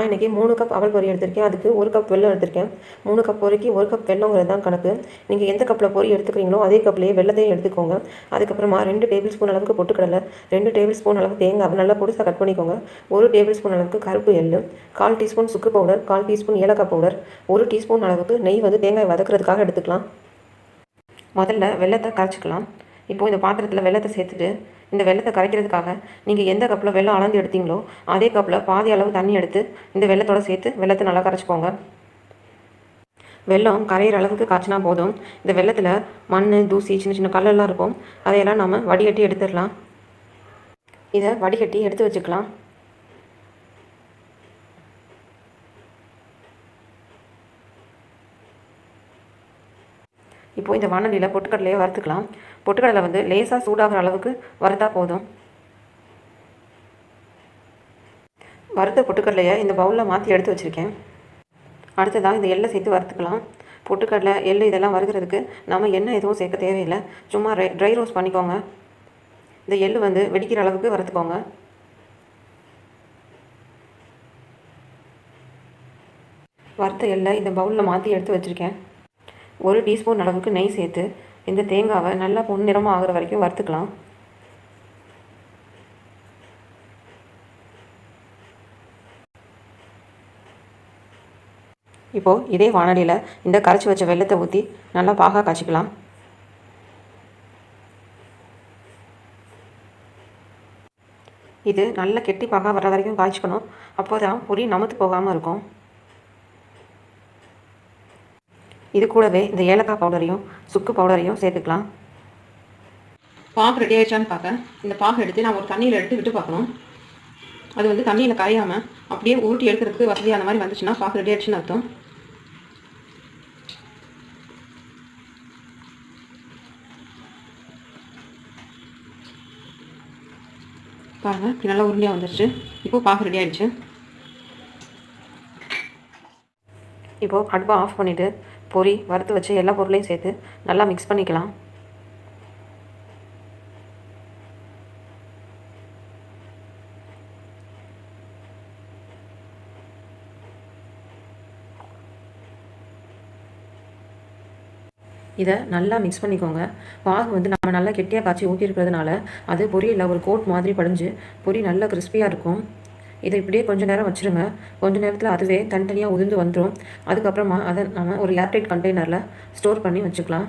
நான் இன்றைக்கி மூணு கப் அவல் பொரி எடுத்திருக்கேன். அதுக்கு ஒரு கப் வெல்லம் எடுத்திருக்கேன். மூணு கப் பொரிக்கு ஒரு கப் வெள்ளங்கிறது தான் கணக்கு. நீங்கள் எந்த கப்பில் பொரி எடுத்துக்கிறீங்களோ அதே கப்லேயே வெள்ளத்தையும் எடுத்துக்கோங்க. அதுக்கப்புறமா ரெண்டு டேபிள் ஸ்பூன் அளவுக்கு பொட்டுக்கடலை ரெண்டு டேபிள் ஸ்பூன் அளவு தேங்காய் நல்லா பொடிசாக கட் பண்ணிக்கோங்க. ஒரு டேபிள் ஸ்பூன் அளவுக்கு கருப்பு எள்ளு கால் டீஸ்பூன் சுக்கு பவுடர் கால் டீஸ்பூன் ஏலக்காய் பவுடர் ஒரு டீஸ்பூன் அளவுக்கு நெய் வந்து தேங்காய் வதக்குறதுக்காக எடுத்துக்கலாம். முதல்ல வெள்ளத்தை கரைச்சிக்கலாம். இப்போது இந்த பாத்திரத்தில் வெள்ளத்தை சேர்த்துட்டு இந்த வெள்ளத்தை கரைக்கிறதுக்காக நீங்கள் எந்த கப்பில் வெள்ளம் அளந்து எடுத்தீங்களோ அதே கப்பில் பாதி அளவு தண்ணி எடுத்து இந்த வெள்ளத்தோடு சேர்த்து வெள்ளத்தை நல்லா கரைச்சிக்கோங்க. வெள்ளம் கரையிற அளவுக்கு காய்ச்சினா போதும். இந்த வெள்ளத்தில் மண் தூசி சின்ன சின்ன கல்லெல்லாம் இருக்கும். அதையெல்லாம் நம்ம வடிகட்டி எடுத்துடலாம். இதை வடிகட்டி எடுத்து வச்சுக்கலாம். இப்போது இந்த வானொலியில் பொட்டுக்கடலையை வறுத்துக்கலாம். பொட்டுக்கடலை வந்து லேசாக சூடாகிற அளவுக்கு வறுத்தா போதும். வறுத்த பொட்டுக்கடலையை இந்த பவுலில் மாற்றி எடுத்து வச்சுருக்கேன். அடுத்ததாக இந்த எள்ளை சேர்த்து வறுத்துக்கலாம். பொட்டுக்கடலை எள்ளு இதெல்லாம் வறுக்கிறதுக்கு நம்ம எண்ணெய் எதுவும் சேர்க்க தேவையில்லை. சும்மா ட்ரை ட்ரை ரோஸ் பண்ணிக்கோங்க. இந்த எள்ளு வந்து வெடிக்கிற அளவுக்கு வறுத்துக்கோங்க. வறுத்த எள்ளை இந்த பவுலில் மாற்றி எடுத்து வச்சுருக்கேன். ஒரு டீஸ்பூன் அளவுக்கு நெய் சேர்த்து இந்த தேங்காவை நல்லா பொன்னிறமாக ஆகிற வரைக்கும் வறுத்துக்கலாம். இப்போது இதே வானலியில் இந்த கரைச்சி வச்ச வெள்ளத்தை ஊற்றி நல்லா பாகா காய்ச்சிக்கலாம். இது நல்ல கெட்டி பாகா வர வரைக்கும் காய்ச்சிக்கணும். அப்போ தான் நமத்து நமுத்து போகாமல் இருக்கும். இது கூடவே இந்த ஏலக்காய் பவுடரையும் சுக்கு பவுடரையும் சேர்த்துக்கலாம். பாகு ரெடி ஆயிடுச்சான்னு பார்க்க இந்த பாகு எடுத்து நான் ஒரு தண்ணியில் எடுத்து விட்டு பார்க்கணும். அது வந்து தண்ணியில் கரையாமல் அப்படியே ஊட்டி எடுக்கிறதுக்கு வசதி அந்த மாதிரி வந்துச்சுன்னா பாகு ரெடி ஆயிடுச்சுன்னு அர்த்தம். பாருங்கள் நல்லா உருண்டையாக வந்துருச்சு. இப்போது பாகு ரெடி ஆயிடுச்சு. இப்போது அடுப்பை ஆஃப் பண்ணிவிட்டு பொரி வறுத்து வச்சு எல்லா பொருளையும் சேர்த்து நல்லா மிக்ஸ் பண்ணிக்கலாம். இதை நல்லா மிக்ஸ் பண்ணிக்கோங்க. பாகு வந்து நம்ம நல்லா கெட்டியாக காய்ச்சி ஊற்றிருக்கிறதுனால அது பொரியில் ஒரு கோட் மாதிரி படிஞ்சு பொரி நல்லா கிறிஸ்பியாக இருக்கும். இதை இப்படியே கொஞ்ச நேரம் வச்சுருங்க. கொஞ்ச நேரத்தில் அதுவே தனித்தனியாக உதிர்ந்து வந்துடும் அதுக்கப்புறமா அதை நம்ம ஒரு ஏர்டைட் கண்டெய்னரில் ஸ்டோர் பண்ணி வச்சுக்கலாம்.